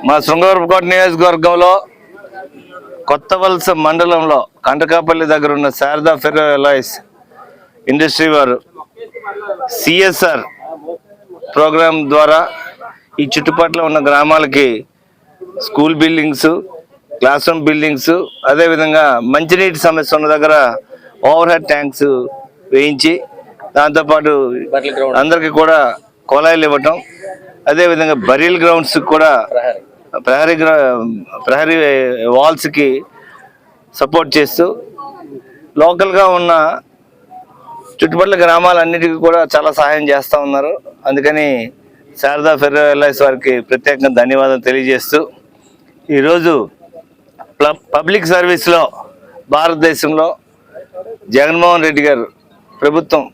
మా శృంగారపుకోట నియోజకవర్గంలో కొత్త వలస మండలంలో కంటకాపల్లి దగ్గర ఉన్న శారదా ఫెర్రో ఎలాయిస్ ఇండస్ట్రీ వారు సిఎస్ఆర్ ప్రోగ్రాం ద్వారా ఈ చుట్టుపక్కల ఉన్న గ్రామాలకి school buildings classroom buildings అదేవిధంగా మంచినీటి సమస్య ఉన్న దగ్గర ఓవర్ హెడ్ ట్యాంక్స్ వేయించి దాంతోపాటు అందరికీ కూడా కుళాయిలు ఇవ్వటం అదేవిధంగా బరియల్ గ్రౌండ్స్ కూడా ప్రహరీ ప్రహరీ వాల్స్కి సపోర్ట్ చేస్తూ లోకల్గా ఉన్న చుట్టుపక్కల గ్రామాలన్నిటికీ కూడా చాలా సహాయం చేస్తూ ఉన్నారు. అందుకని శారదా ఫెర్రో ఎల్ఐస్ వారికి ప్రత్యేకంగా ధన్యవాదాలు తెలియజేస్తూ ఈరోజు ప్ల- పబ్లిక్ సర్వీస్లో భారతదేశంలో జగన్మోహన్ రెడ్డి గారు ప్రభుత్వం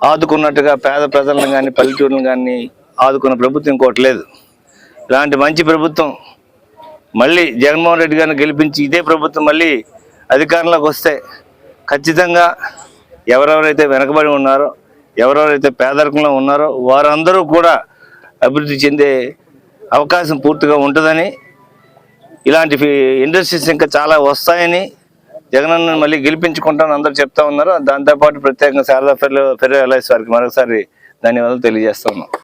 ఆదుకున్నట్టుగా పేద ప్రజలను కానీ పల్లెటూరులను కానీ ఆదుకున్న ప్రభుత్వం ఇంకోటి లేదు. ఇలాంటి మంచి ప్రభుత్వం మళ్ళీ జగన్మోహన్ రెడ్డి గారిని గెలిపించి ఇదే ప్రభుత్వం మళ్ళీ అధికారంలోకి వస్తే ఖచ్చితంగా ఎవరెవరైతే వెనకబడి ఉన్నారో ఎవరెవరైతే పేదరికంలో ఉన్నారో వారందరూ కూడా అభివృద్ధి చెందే అవకాశం పూర్తిగా ఉంటుందని ఇలాంటి ఇండస్ట్రీస్ ఇంకా చాలా వస్తాయని జగనన్న మళ్ళీ గెలిపించుకుంటాను అందరూ చెప్తా ఉన్నారు. దాంతోపాటు ప్రత్యేకంగా శారదా ఫెర్రో ఫెర్రో ఎల్ఐస్ వారికి మరొకసారి ధన్యవాదాలు తెలియజేస్తా ఉన్నాం.